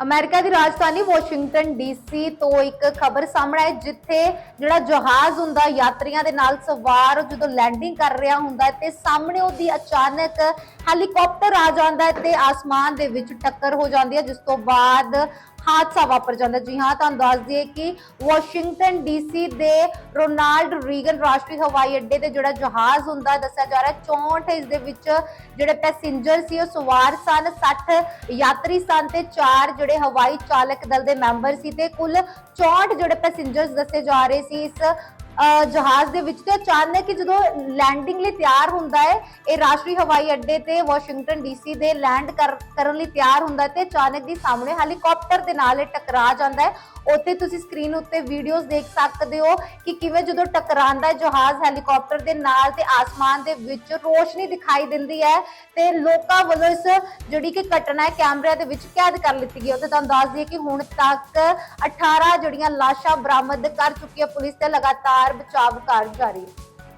America ਦੀ ਰਾਜਧਾਨੀ Washington DC ਤੋਂ ਇੱਕ ਖਬਰ ਸਾਹਮਣੇ ਆਈ, ਜਿੱਥੇ ਜਿਹੜਾ ਜਹਾਜ਼ ਹੁੰਦਾ, ਯਾਤਰੀਆਂ ਦੇ ਨਾਲ ਸਵਾਰ ਜਦੋਂ ਲੈਂਡਿੰਗ ਕਰ ਰਿਹਾ ਹੁੰਦਾ ਤੇ ਸਾਹਮਣੇ ਉਹਦੀ ਅਚਾਨਕ ਹੈਲੀਕਾਪਟਰ ਆ ਜਾਂਦਾ ਤੇ ਆਸਮਾਨ ਦੇ ਵਿੱਚ ਟੱਕਰ ਹੋ ਜਾਂਦੀ ਹੈ, ਜਿਸ ਤੋਂ ਬਾਅਦ ਹਾਦਸਾ ਵਾਪਰ ਜਾਂਦਾ ਜੀ ਹਾਂ, ਤੁਹਾਨੂੰ ਦੱਸ ਦਈਏ ਕਿ ਵਾਸ਼ਿੰਗਟਨ ਡੀਸੀ ਦੇ ਰੋਨਾਲਡ ਰੀਗਨ ਰਾਸ਼ਟਰੀ ਹਵਾਈ ਅੱਡੇ ਤੇ ਜਿਹੜਾ ਜਹਾਜ਼ ਹੁੰਦਾ ਦੱਸਿਆ ਜਾ ਰਿਹਾ ਹੈ। 64 ਇਸ ਦੇ ਵਿੱਚ ਜਿਹੜੇ ਪੈਸੇਂਜਰ ਸੀ, ਉਹ ਸਵਾਰ ਸਨ 60 ਯਾਤਰੀ ਸਨ ਤੇ 4 ਜਿਹੜੇ ਹਵਾਈ ਚਾਲਕ ਦਲ ਦੇ ਮੈਂਬਰ ਸੀ ਤੇ ਕੁੱਲ 64 ਜਿਹੜੇ ਪੈਸੇਂਜਰਸ ਦੱਸੇ ਜਾ ਰਹੇ ਸੀ ਇਸ ਜਹਾਜ਼ ਦੇ ਵਿੱਚ ਤੇ ਅਚਾਨਕ ਜਦੋਂ ਲੈਂਡਿੰਗ ਲਈ ਤਿਆਰ ਹੁੰਦਾ ਹੈ, ਇਹ ਰਾਸ਼ਟਰੀ ਹਵਾਈ ਅੱਡੇ ਤੇ ਵਾਸ਼ਿੰਗਟਨ ਡੀਸੀ ਦੇ ਲੈਂਡ ਕਰਨ ਲਈ ਤਿਆਰ ਹੁੰਦਾ ਹੈ ਤੇ ਅਚਾਨਕ ਦੀ ਸਾਹਮਣੇ ਹੈਲੀਕਾਪਟਰ ਦੇ ਨਾਲ ਇਹ ਟਕਰਾ ਜਾਂਦਾ ਹੈ। ਉੱਥੇ ਤੁਸੀਂ ਸਕਰੀਨ ਉੱਤੇ ਵੀਡੀਓਜ਼ ਦੇਖ ਸਕਦੇ ਹੋ ਕਿ ਕਿਵੇਂ ਜਦੋਂ ਟਕਰਾਉਂਦਾ ਹੈ ਜਹਾਜ਼ ਹੈਲੀਕਾਪਟਰ ਦੇ ਨਾਲ ਤੇ ਆਸਮਾਨ ਦੇ ਵਿੱਚ ਰੋਸ਼ਨੀ ਦਿਖਾਈ ਦਿੰਦੀ ਹੈ ਤੇ ਲੋਕਾਂ ਵੱਲੋਂ ਇਸ ਜਿਹੜੀ ਕਿ ਘਟਨਾ ਹੈ, ਕੈਮਰਿਆਂ ਦੇ ਵਿੱਚ ਕੈਦ ਕਰ ਲਿੱਤੀ ਗਈ ਉੱਥੇ ਤੁਹਾਨੂੰ ਦੱਸ ਦਈਏ ਕਿ ਹੁਣ ਤੱਕ 18 ਜਿਹੜੀਆਂ ਲਾਸ਼ਾਂ ਬਰਾਮਦ ਕਰ ਚੁੱਕੀ ਹੈ ਪੁਲਿਸ ਤੇ ਲਗਾਤਾਰ ਬਚਾਵ ਕਾਰਜ ਜਾਰੀ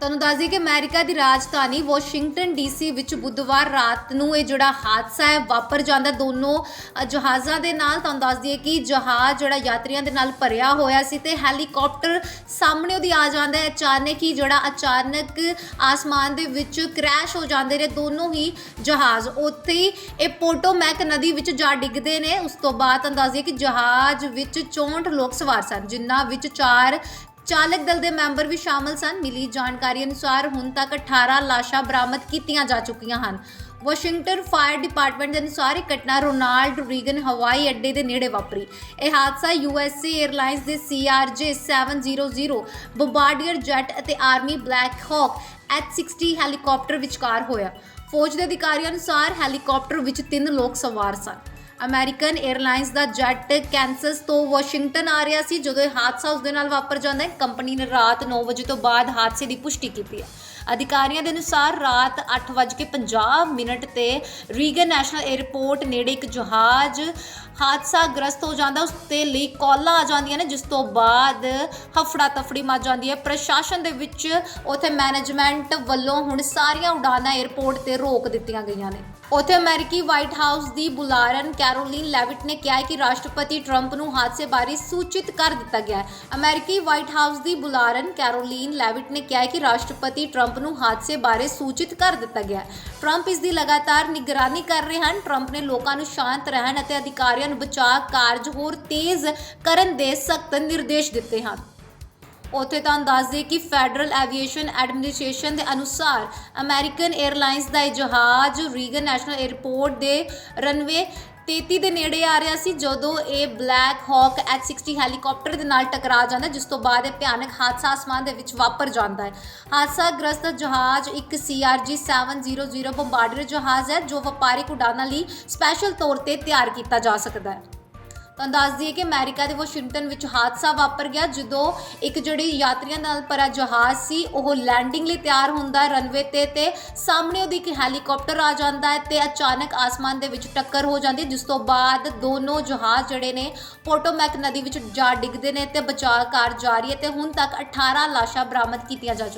ਤੁਹਾਨੂੰ ਦੱਸ ਦਈਏ ਕਿ ਅਮਰੀਕਾ ਦੀ ਰਾਜਧਾਨੀ ਵਾਸ਼ਿੰਗਟਨ ਡੀਸੀ ਵਿੱਚ ਬੁੱਧਵਾਰ ਰਾਤ ਨੂੰ ਇਹ ਜਿਹੜਾ ਹਾਦਸਾ ਹੈ ਵਾਪਰ ਜਾਂਦਾ। ਦੋਨੋਂ ਜਹਾਜ਼ਾਂ ਦੇ ਨਾਲ ਤੁਹਾਨੂੰ ਦੱਸ ਦਈਏ ਕਿ ਜਹਾਜ਼ ਜਿਹੜਾ ਯਾਤਰੀਆਂ ਦੇ ਨਾਲ ਭਰਿਆ ਹੋਇਆ ਸੀ ਤੇ ਹੈਲੀਕਾਪਟਰ ਸਾਹਮਣੇ ਉਹਦੀ ਆ ਜਾਂਦਾ ਹੈ। ਅਚਾਨਕ ਹੀ ਜਿਹੜਾ ਅਚਾਨਕ ਆਸਮਾਨ ਦੇ ਵਿੱਚ ਕ੍ਰੈਸ਼ ਹੋ ਜਾਂਦੇ ਨੇ ਦੋਨੋਂ ਹੀ ਜਹਾਜ਼। ਉੱਥੇ ਇਹ ਪੋਟੋਮੈਕ ਨਦੀ ਵਿੱਚ ਜਾ ਡਿੱਗਦੇ ਨੇ। ਉਸ ਤੋਂ ਬਾਅਦ ਤੁਹਾਨੂੰ ਦੱਸ ਦਈਏ ਕਿ ਜਹਾਜ਼ ਵਿੱਚ 64 ਲੋਕ ਸਵਾਰ ਸਨ, ਜਿਨ੍ਹਾਂ ਵਿੱਚ 4 ਚਾਲਕ ਦਲ ਦੇ ਮੈਂਬਰ ਵੀ ਸ਼ਾਮਲ ਸਨ। ਮਿਲੀ ਜਾਣਕਾਰੀ ਅਨੁਸਾਰ ਹੁਣ ਤੱਕ 18 ਲਾਸ਼ਾਂ ਬਰਾਮਦ ਕੀਤੀਆਂ ਜਾ ਚੁੱਕੀਆਂ ਹਨ। ਵਾਸ਼ਿੰਗਟਨ ਫਾਇਰ ਡਿਪਾਰਟਮੈਂਟ ਦੇ ਅਨੁਸਾਰ ਇਹ ਘਟਨਾ ਰੋਨਾਲਡ ਰੀਗਨ ਹਵਾਈ ਅੱਡੇ ਦੇ ਨੇੜੇ ਵਾਪਰੀ। ਇਹ ਹਾਦਸਾ ਯੂਐਸਏ 에ਅਰਲਾਈਨਸ ਦੇ CRJ 700 ਬੰਬਾਰਡੀਅਰ ਜੈਟ ਅਤੇ army Black Hawk H60 helicopter ਵਿਚਕਾਰ ਹੋਇਆ। ਫੌਜ ਦੇ ਅਧਿਕਾਰੀਆਂ ਅਨੁਸਾਰ ਹੈਲੀਕਾਪਟਰ ਵਿੱਚ ਤਿੰਨ ਲੋਕ ਸਵਾਰ ਸਨ। ਅਮਰੀਕਨ 에ਅਰਲਾਈਨਸ ਦਾ ਜੈਟ ਕੈਂਸਸ ਤੋਂ ਵਾਸ਼ਿੰਗਟਨ ਆ ਰਿਹਾ ਸੀ, ਜਦੋਂ ਇਹ ਹਾਦਸਾ ਉਸ ਦੇ ਨਾਲ ਵਾਪਰ ਜਾਂਦਾ ਹੈ। ਕੰਪਨੀ ਨੇ ਰਾਤ 9 ਵਜੇ ਤੋਂ ਬਾਅਦ ਹਾਦਸੇ ਦੀ ਪੁਸ਼ਟੀ ਕੀਤੀ ਹੈ। ਅਧਿਕਾਰੀਆਂ ਦੇ ਅਨੁਸਾਰ ਰਾਤ 8:50 ਮਿੰਟ ਤੇ ਰੀਗਨ ਨੈਸ਼ਨਲ 에ਅਰਪੋਰਟ ਨੇੜੇ ਇੱਕ ਜਹਾਜ਼ ਹਾਦਸਾ ਗ੍ਰਸਤ ਹੋ ਜਾਂਦਾ, ਉਸ ਤੇ ਲਈ ਕਾਲਾਂ ਆ ਜਾਂਦੀਆਂ ਨੇ, ਜਿਸ ਤੋਂ ਬਾਅਦ ਹਫੜਾ ਤਫੜੀ ਮਚ ਜਾਂਦੀ ਹੈ। ਪ੍ਰਸ਼ਾਸਨ ਦੇ ਵਿੱਚ ਉਥੇ ਮੈਨੇਜਮੈਂਟ ਵੱਲੋਂ ਹੁਣ ਸਾਰੀਆਂ ਉਡਾਨਾਂ 에ਅਰਪੋਰਟ ਤੇ ਰੋਕ ਦਿੱਤੀਆਂ ਗਈਆਂ ਨੇ। ਉਥੇ ਅਮਰੀਕੀ ਵਾਈਟ ਹਾਊਸ ਦੀ ਬੁਲਾਰਨ ਕੈਰੋਲਿਨ ਲੈਵਿਟ ਨੇ ਕਿਹਾ ਕਿ ਰਾਸ਼ਟਰਪਤੀ ਟਰੰਪ ਨੂੰ ਹਾਦਸੇ ਬਾਰੇ ਸੂਚਿਤ ਕਰ ਦਿੱਤਾ ਗਿਆ ਹੈ। ਅਮਰੀਕੀ ਵਾਈਟ ਹਾਊਸ ਦੀ ਬੁਲਾਰਨ ਕੈਰੋਲਿਨ ਲੈਵਿਟ ਨੇ ਕਿਹਾ ਕਿ ਰਾਸ਼ਟਰਪਤੀ ਟਰੰਪ ਨੂੰ ਹਾਦਸੇ ਬਾਰੇ ਸੂਚਿਤ ਕਰ ਦਿੱਤਾ ਗਿਆ ਟਰੰਪ ਇਸ ਦੀ ਲਗਾਤਾਰ ਨਿਗਰਾਨੀ ਕਰ ਰਹੇ ਹਨ। ਟਰੰਪ ਨੇ ਲੋਕਾਂ ਨੂੰ ਸ਼ਾਂਤ ਰਹਿਣ ਅਤੇ ਅਧਿਕਾਰੀਆਂ ਨੂੰ ਬਚਾਅ ਕਾਰਜ ਹੋਰ ਤੇਜ਼ ਕਰਨ ਦੇ ਸਖਤ ਨਿਰਦੇਸ਼ ਦਿੱਤੇ ਹਨ। ਉੱਥੇ ਤੁਹਾਨੂੰ ਦੱਸ ਦਈਏ ਕਿ ਫੈਡਰਲ ਐਵੀਏਸ਼ਨ ਐਡਮਿਨਿਸਟ੍ਰੇਸ਼ਨ ਦੇ ਅਨੁਸਾਰ ਅਮਰੀਕਨ 에ਅਰਲਾਈਨਸ ਦਾ ਇਹ ਜਹਾਜ਼ ਰੀਗਨ ਨੈਸ਼ਨਲ 에ਅਰਪੋਰਟ ਦੇ ਰਨਵੇ 33 ਦੇ ਨੇੜੇ ਆ ਰਿਹਾ ਸੀ, ਜਦੋਂ ਇਹ ਬਲੈਕ ਹਾਕ H60 ਹੈਲੀਕਾਪਟਰ ਦੇ ਨਾਲ ਟਕਰਾ ਜਾਂਦਾ, ਜਿਸ ਤੋਂ ਬਾਅਦ ਇਹ ਭਿਆਨਕ ਹਾਦਸਾ ਆਸਮਾਨ ਦੇ ਵਿੱਚ ਵਾਪਰ ਜਾਂਦਾ ਹੈ। ਹਾਦਸਾ ਗ੍ਰਸਤ ਜਹਾਜ਼ ਇੱਕ CRJ 700 ਬੰਬਾਰਡੀਅਰ ਜਹਾਜ਼ ਹੈ, ਜੋ ਵਪਾਰਿਕ ਉਡਾਣਾਂ ਲਈ ਸਪੈਸ਼ਲ ਤੌਰ ਤੇ ਤਿਆਰ ਕੀਤਾ ਜਾ ਸਕਦਾ ਹੈ। ਤੁਹਾਨੂੰ ਦੱਸ ਦਈਏ ਕਿ ਅਮਰੀਕਾ ਦੇ ਵਾਸ਼ਿੰਗਟਨ ਵਿੱਚ ਹਾਦਸਾ ਵਾਪਰ ਗਿਆ, ਜਦੋਂ ਇੱਕ ਜਿਹੜੀ ਯਾਤਰੀਆਂ ਨਾਲ ਭਰਾ ਜਹਾਜ਼ ਸੀ, ਉਹ ਲੈਂਡਿੰਗ ਲਈ ਤਿਆਰ ਹੁੰਦਾ ਹੈ ਰਨਵੇ ਤੇ ਤੇ ਸਾਹਮਣੇ ਉਹਦੀ ਇੱਕ ਹੈਲੀਕਾਪਟਰ ਆ ਜਾਂਦਾ ਹੈ ਤੇ ਅਚਾਨਕ ਆਸਮਾਨ ਦੇ ਵਿੱਚ ਟੱਕਰ ਹੋ ਜਾਂਦੀ ਜਿਸ ਤੋਂ ਬਾਅਦ ਦੋਨੋਂ ਜਹਾਜ਼ ਜਿਹੜੇ ਨੇ ਪੋਟੋਮੈਕ ਨਦੀ ਵਿੱਚ ਜਾ ਡਿੱਗਦੇ ਨੇ ਤੇ ਬਚਾਅ ਕਾਰਜ ਜਾਰੀ ਹੈ ਤੇ ਹੁਣ ਤੱਕ 18 ਲਾਸ਼ਾਂ ਬਰਾਮਦ ਕੀਤੀਆਂ ਜਾ ਚੁੱਕੀਆਂ